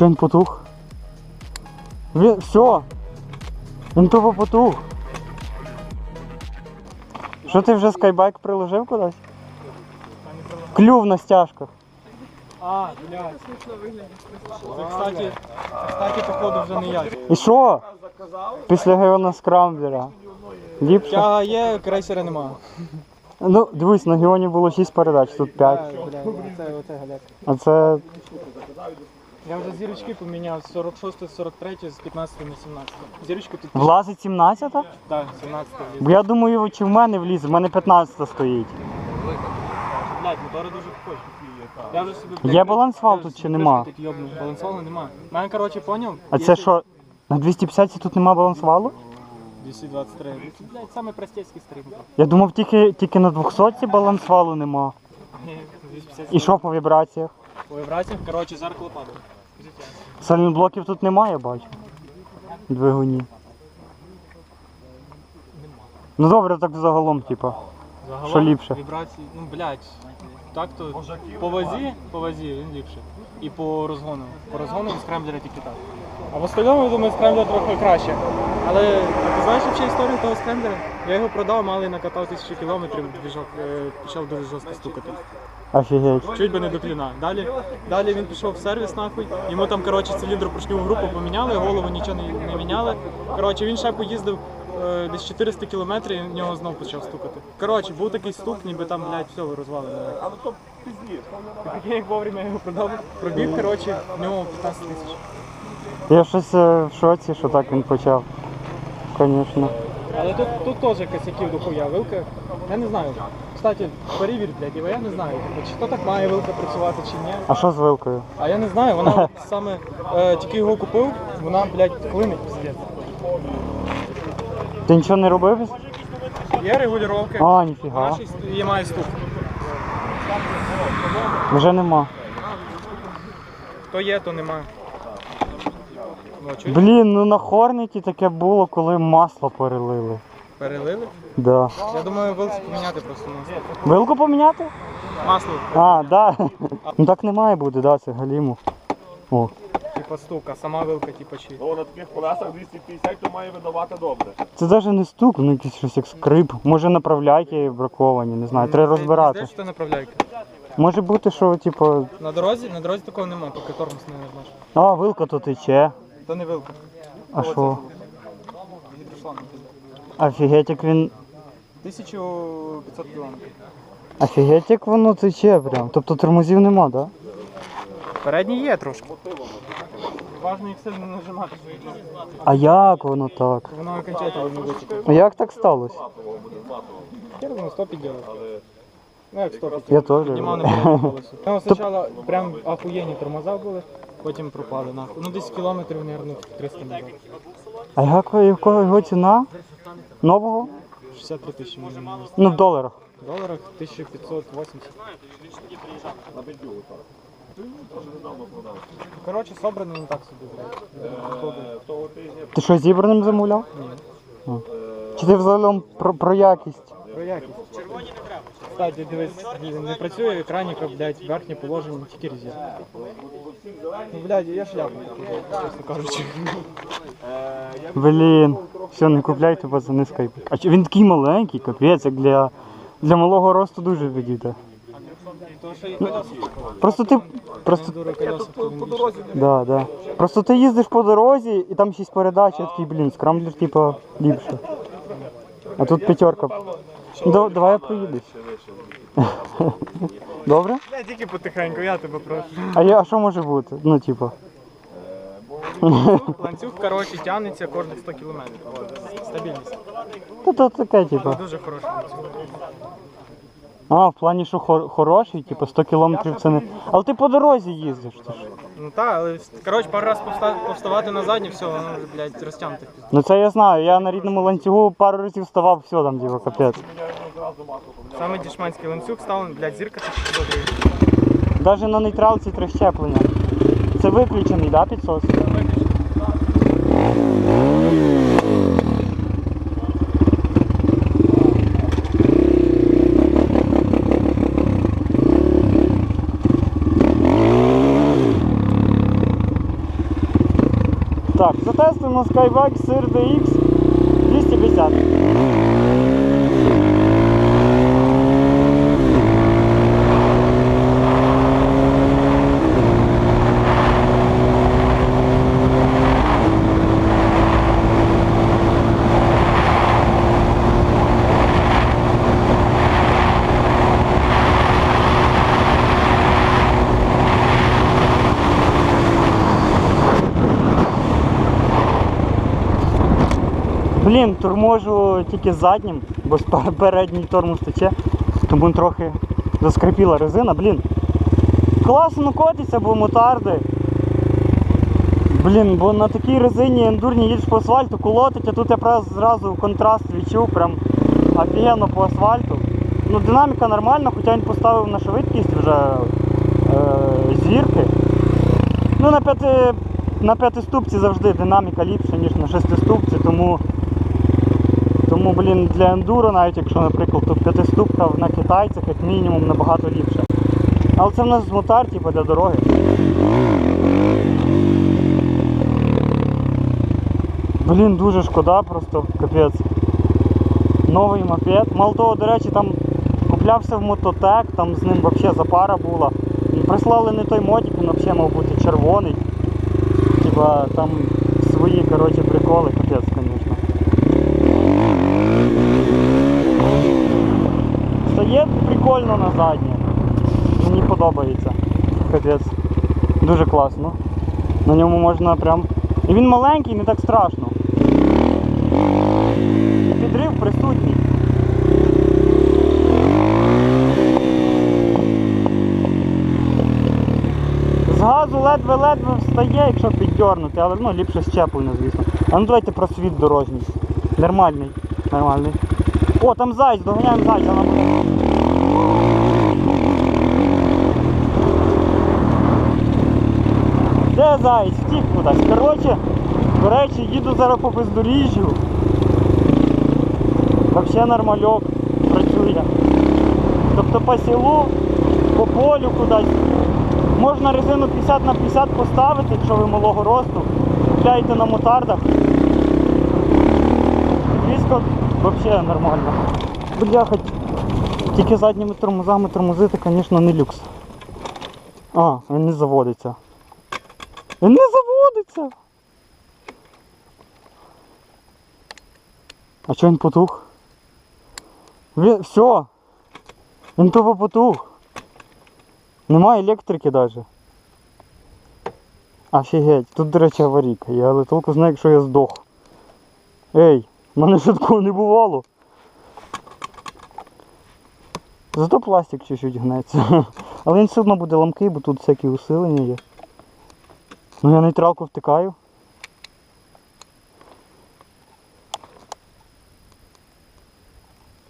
Чого він потух? Він, все. Він тупо потух. Що ти вже скайбайк приложив кудись? Клюв на стяжках. А, блядь. Це, кстати, кстати, походу вже не я. І що? Після Геона Скрамблера. Ліпше. Тяга є, крейсера нема. Ну, дивись, на Геоні було 6 передач, тут 5. Бля, оце, оце галяк. А це. Я вже зірочки поміняв з 46, 43, з 15 на 17. Зірочку тут Влазить 17 Так, 17 вліз. Бо я думаю, чи в мене влізе, в мене 15 стоїть. Блядь, мотори дуже похожі. Я вже собі, Є балансвал тут чи нема? Балансвалу нема. Мене, коротше, поняв? А це що? На 250 тут нема балансвалу? 223. Блядь, саме простецький стрім. Я думав, тільки, тільки на 200 балансвалу нема. І що по вібраціях? У вібраціях, коротше, зеркало падає. Сальноблоків тут немає, бачу. Двигуні. Ну добре, так загалом, типа. Загалом, Що ліпше? Вібрації, ну блядь. Так то по вазі, по вазі він ліпше. І по розгону. По розгону і скремблера тільки так. А в остальному, я думаю, скремблер трохи краще. Але а ти знаєш взагалі історію того скремблера? Я його продав, малий накатав тисячу кілометрів, двіжок, е, почав дуже жорстко стукати. Офігеть. Чуть би не до кліна. Далі, далі він пішов в сервіс нахуй. Йому там, коротше, циліндропоршневу групу поміняли, голову нічого не, не міняли. Коротше, він ще поїздив е, десь 400 кілометрів і в нього знов почав стукати. Коротше, був такий стук, ніби там, блядь, все розвалено. Але то пізніше. Як вовремя я його продав. Пробіг, коротше, в нього 15 тисяч. Я щось е, в шоці, що так він почав. Звісно. Але тут, тут теж косяків дохуя. Вилка, я не знаю. Кстати, перевір, блядь, бо я не знаю, типу, чи то так має вилка працювати, чи ні. А що з вилкою? А я не знаю, вона от саме е, тільки його купив, вона, блядь, клинить піздець. Ти нічого не робив? Є регулювання. А, ніфіга. Нашій є має стук. Вже нема. То є, то немає. Блін, ну на Хорніті таке було, коли масло перелили. перелили. Да. Я думаю, вилці поміняти просто масло. Вилку поміняти? Масло, А, да. Ну так не має бути, да, це галіму. О. типу стук, а сама вилка, типу, чи. Ну, на таких колесах 250 то має видавати добре. Це навіть не стук, ну якийсь щось як скрип. Може направляйки браковані, не знаю, треба розбирати. Знаєш, що направляйка? Може бути, що типу. На дорозі, на дорозі такого немає, поки тормоз не нажмеш. А, вилка то тече. То не вилка. А що? Гідрошланг. Офігеть, як він. 1500 кілометрів. Офігеть, як воно тече прям. Тобто тормозів нема, так? Да? Передній є трошки. Важно їх сильно не нажимати. А як воно так? Воно окончательно не витікає. А як так сталося? Я думаю, 100 підділив. Ну як 100 підділив. Я теж. Піднімав колесо. Ну, спочатку прям ахуєнні тормоза були, потім пропали нахуй. Ну десь кілометрів, мабуть, 300 назад. А як ви- якого його ціна? Нового? 63 тисячі мільйонів. Ну в доларах. В доларах 1580. Коротше, собраний не так собі, блядь. Ти що зібраним замовляв? Ні. Чи ти взагалі про, про якість? Про якість. Червоні не треба. Кстати, дивись, не працює екраніка, блядь, верхнє положення, тільки резерв. Ну, блядь, я шляпу чесно кажучи. Блін. Все, не купляйте пацани скайп. А чи він такий маленький, капець, як для, для малого росту дуже підійде. Колеса. Просто ти. Просто. Да, да. Просто ти їздиш по дорозі і там шість передач, я такий, блін, скрамблер, типа, ліпше. А тут п'ятерка. Да, давай я проїдусь. Добре? Я тільки потихеньку, я тебе прошу. А я, а що може бути? Ну, типа. Ланцюг, коротше, тягнеться кожних 100 кілометрів. Стабільність. Та то таке, типа. Дуже хороший ланцюг. А, в плані, що хор- хороший, типу 100 кілометрів це не. Але ти по дорозі їздиш. Ти ж. Ну так, але коротше, пару раз повста- повставати на задні, все, воно вже, блядь, розтягнуте. Ну це я знаю. Я на рідному ланцюгу пару разів вставав, все там, діва, капець. Саме дішманський ланцюг став, блядь, зірка 1000 Навіть на нейтралці три щеплення. Це виключений, да, підсос? Так, затестуємо Skyback Sir DX 250. Блін, торможу тільки заднім, бо передній тормоз тече, тому трохи заскрипіла резина. Блін. Класно котиться, бо мотарди. Блін, бо на такій резині ендурні їдеш по асфальту, колотить, а тут я зразу контраст відчув, прям офігенно по асфальту. Ну, динаміка нормальна, хоча він поставив на швидкість вже е, зірки. Ну, на п'яти, на п'ятиступці завжди динаміка ліпша, ніж на шестиступці, тому, тому блін, для ендуро, навіть якщо, наприклад, то п'ятиступка на китайцях, як мінімум, набагато ліпша. Але це в нас мотар, типу, для дороги. Блін, дуже шкода, просто капець. Новий мопед. Мало того, до речі, там куплявся в мототек, там з ним взагалі запара була. Прислали не той мотик, він взагалі мав бути червоний. Типа там свої коротше, приколи, капець, звісно. Стає прикольно на заднє. Мені подобається. Капець. Дуже класно. На ньому можна прям. І він маленький, не так страшно. Підрив присутній. З газу ледве-ледве встає, якщо піддернути, але ну, ліпше щеплення, звісно. А ну давайте про світ дорожній. Нормальний. Нормальний. О, там зайць, доганяємо зайця на буде. Де зайць? Втік кудись. Коротше, до речі, їду зараз по бездоріжжю. Вообще нормальок працює. Тобто по селу, по полю кудись. Можна резину 50 на 50 поставити, якщо ви малого росту. Купляєте на мотардах. Близько взагалі нормально. Бляха, тільки задніми тормозами тормозити, звісно, не люкс. А, він не заводиться. Він не заводиться. А чого він потух? Він... Все. Він тупо потух. Немає електрики навіть. Офігеть, тут, до речі, аварійка є, але толку знаю, якщо я здох. Ей, в мене ще такого не бувало. Зато пластик чуть-чуть гнеться. Але він все одно буде ламкий, бо тут всякі усилення є. Ну я нейтралку втикаю.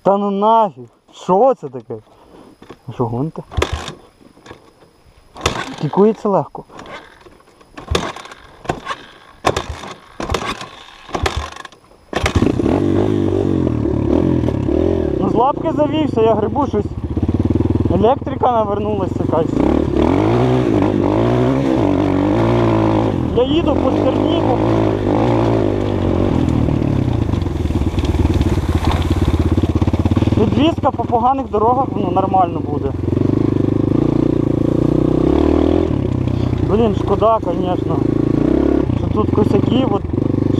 Та ну нафіг! Що це таке? Що гонте? Кікується легко. Ну з лапки завівся, я грибу щось. Електрика навернулася якась. Я їду по стерніку. Підвізка по поганих дорогах ну, нормально буде. Блін, шкода, звісно. Що тут косяки, от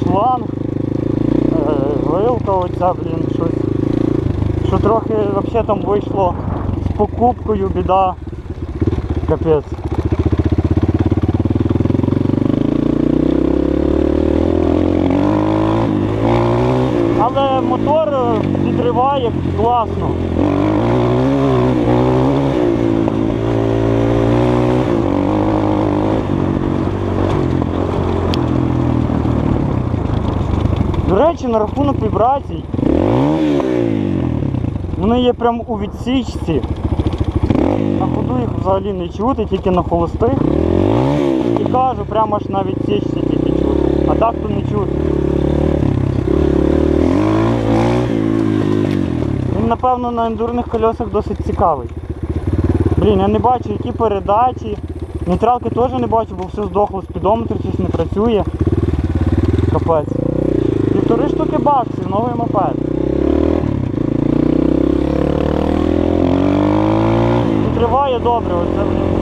шланг, е, вилка оця, блін, щось. Що трохи взагалі там вийшло покупкою, біда. Капець. Але мотор е, підриває класно. До речі, на рахунок вібрацій. Вони є прям у відсічці. Взагалі не чути, тільки на холостих. І кажу, прямо аж на відсічці тільки чути. А так то не чути. Він, напевно, на ендурних колесах досить цікавий. Блін, я не бачу, які передачі. Нейтралки теж не бачу, бо все здохло, спідометр щось не працює. Капець. Півтори штуки баксів, новий мопед. Триває добре, оце.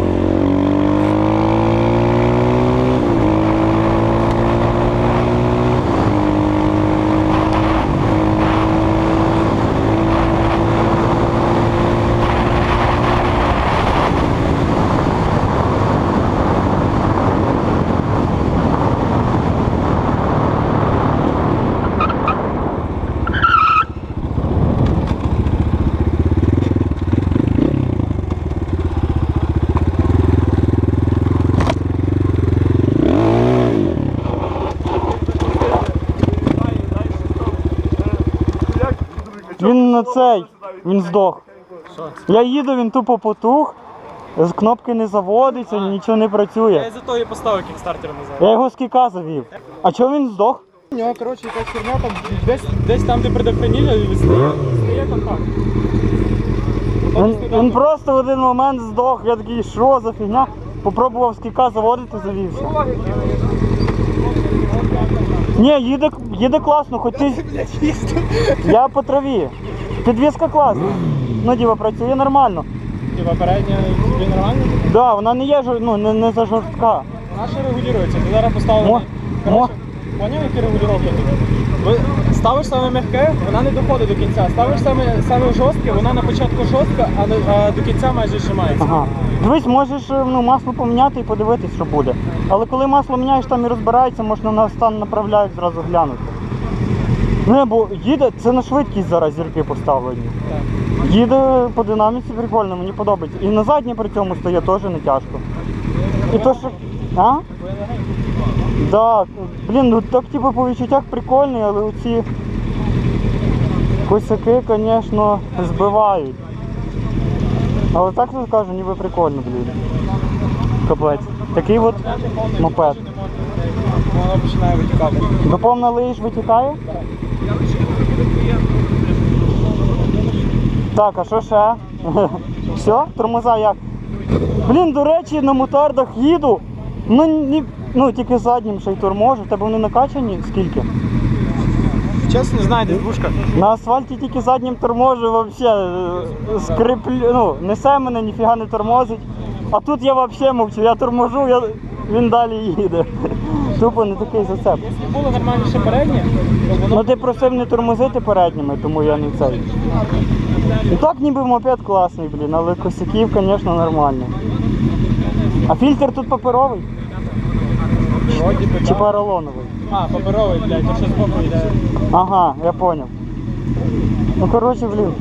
Він на цей, він здох. Я їду, він тупо потух, з кнопки не заводиться, А. нічого не працює. із-за того і поставив кікстартер назад. Я його з кіка завів. А чого він здох? У нього, коротше, якась херня там десь, десь там, де предохранитель, стає, стає контакт. Він, він просто в один момент здох. Я такий, що за фігня? Попробував з кіка заводити, завівся. Ні, їде, їде класно, хоч ти. Я по траві. Підвізка класна. Ну, діва, працює нормально. Типа передня тобі нормально? Так, да, вона не є жор- ну, не, не за жорстка. ще регулюється. Ти зараз поставили. Мо- Коротше, поняв, які регулювання? Ви ставиш саме м'яке, вона не доходить до кінця. Ставиш саме, саме жорстке, вона на початку жорстка, а, на- а до кінця майже зжимається. Ага. Дивись, можеш е, ну, масло поміняти і подивитись, що буде. Але коли масло міняєш, там і розбирається, можна на стан направляють зразу глянути. Не, бо їде, це на швидкість зараз зірки поставлені. Їде по динаміці прикольно, мені подобається. І на задній при цьому стає теж не тяжко. І то, що. А? Да, блін, ну так типу по відчуттях прикольний, але оці косяки, звісно, збивають. Але так я скажу, ніби прикольно, блін. Капець. Такий от мопед. Воно починає витікати. До повна лиш витікає? Так, а що ще? Все? Тормоза як? Блін, до речі, на мотардах їду. Ну, ні, ну тільки заднім ще й торможу. Тебе вони накачані скільки? Чесно, не знаю, десь бушка. На асфальті тільки заднім торможу взагалі скриплю, ну, несе мене, ніфіга не тормозить. А тут я взагалі мовчу, я торможу, я... він далі їде. Тупо не такий зацеп. Якщо було нормальніше переднє, то воно Ну ти просив не тормозити передніми, тому я не цей. І так ніби мопед класний, блін, але косяків, звісно, нормально. А фільтр тут паперовий вроді би чи так. поролоновий? А, паперовий, блядь, то що збоку йде. Ага, я понял. Ну коротше, блін.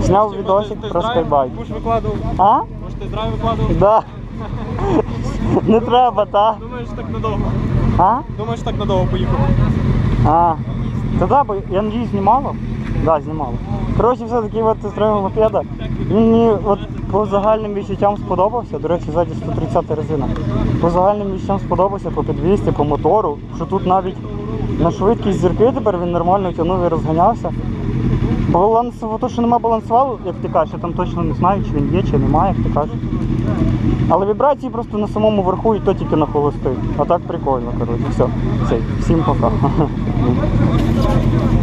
Зняв відосик про скайбайк. Будеш викладував? А? Може ти драйв викладував? Да. Не треба, та? Думаєш так надовго? А? Думаєш так надовго поїхав? А. Та да, бо я надіюсь, знімало? Да, знімало. Коротше, все-таки от тест-драйв мопеда. Він мені от по загальним відчуттям сподобався. До речі, ззаді 130 резина. По загальним відчуттям сподобався, по підвісті, по мотору, що тут навіть на швидкість зірки тепер він нормально тягнув і розганявся. Баланс, то, що нема балансувалу, як ти кажеш, я там точно не знаю, чи він є, чи немає, як ти кажеш. Але вібрації просто на самому верху і то тільки на холостий. А так прикольно, коротше. Все. Всім пока.